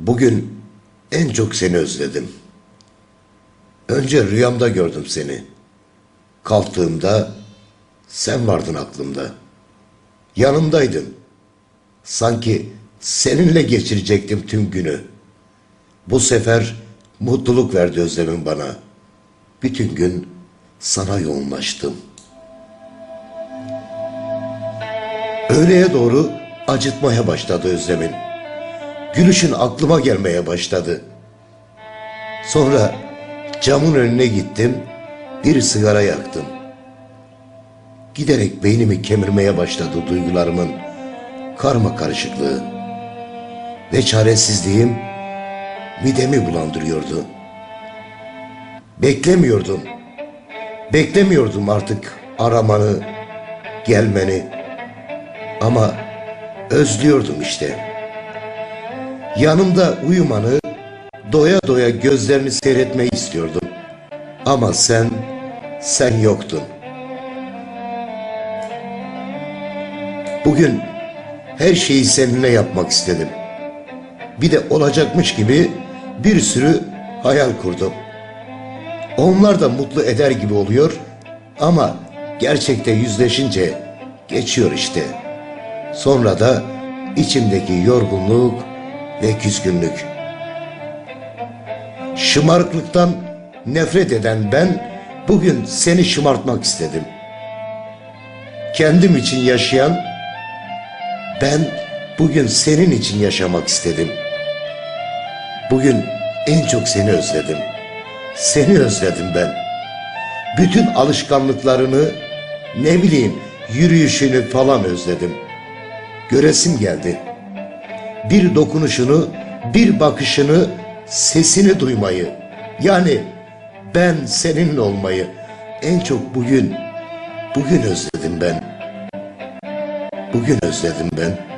Bugün en çok seni özledim. Önce rüyamda gördüm seni. Kalktığımda sen vardın aklımda. Yanımdaydın. Sanki seninle geçirecektim tüm günü. Bu sefer mutluluk verdi özlemin bana. Bütün gün sana yoğunlaştım. Öğleye doğru acıtmaya başladı özlemin. Gülüşün aklıma gelmeye başladı. Sonra camın önüne gittim, bir sigara yaktım. Giderek beynimi kemirmeye başladı duygularımın karma karışıklığı. Ve çaresizliğim midemi bulandırıyordu. Beklemiyordum. Beklemiyordum artık aramanı, gelmeni. Ama özlüyordum işte. Yanımda uyumanı, doya doya gözlerini seyretmeyi istiyordum. Ama sen, sen yoktun. Bugün her şeyi seninle yapmak istedim. Bir de olacakmış gibi bir sürü hayal kurdum. Onlar da mutlu eder gibi oluyor ama gerçekte yüzleşince geçiyor işte. Sonra da içimdeki yorgunluk ve küskünlük. Şımarıklıktan nefret eden ben bugün seni şımartmak istedim. Kendim için yaşayan ben bugün senin için yaşamak istedim. Bugün en çok seni özledim. Seni özledim ben. Bütün alışkanlıklarını, ne bileyim yürüyüşünü falan özledim. Göresim geldi. Bir dokunuşunu, bir bakışını, sesini duymayı. Yani ben seninle olmayı en çok bugün, bugün özledim ben. Bugün özledim ben.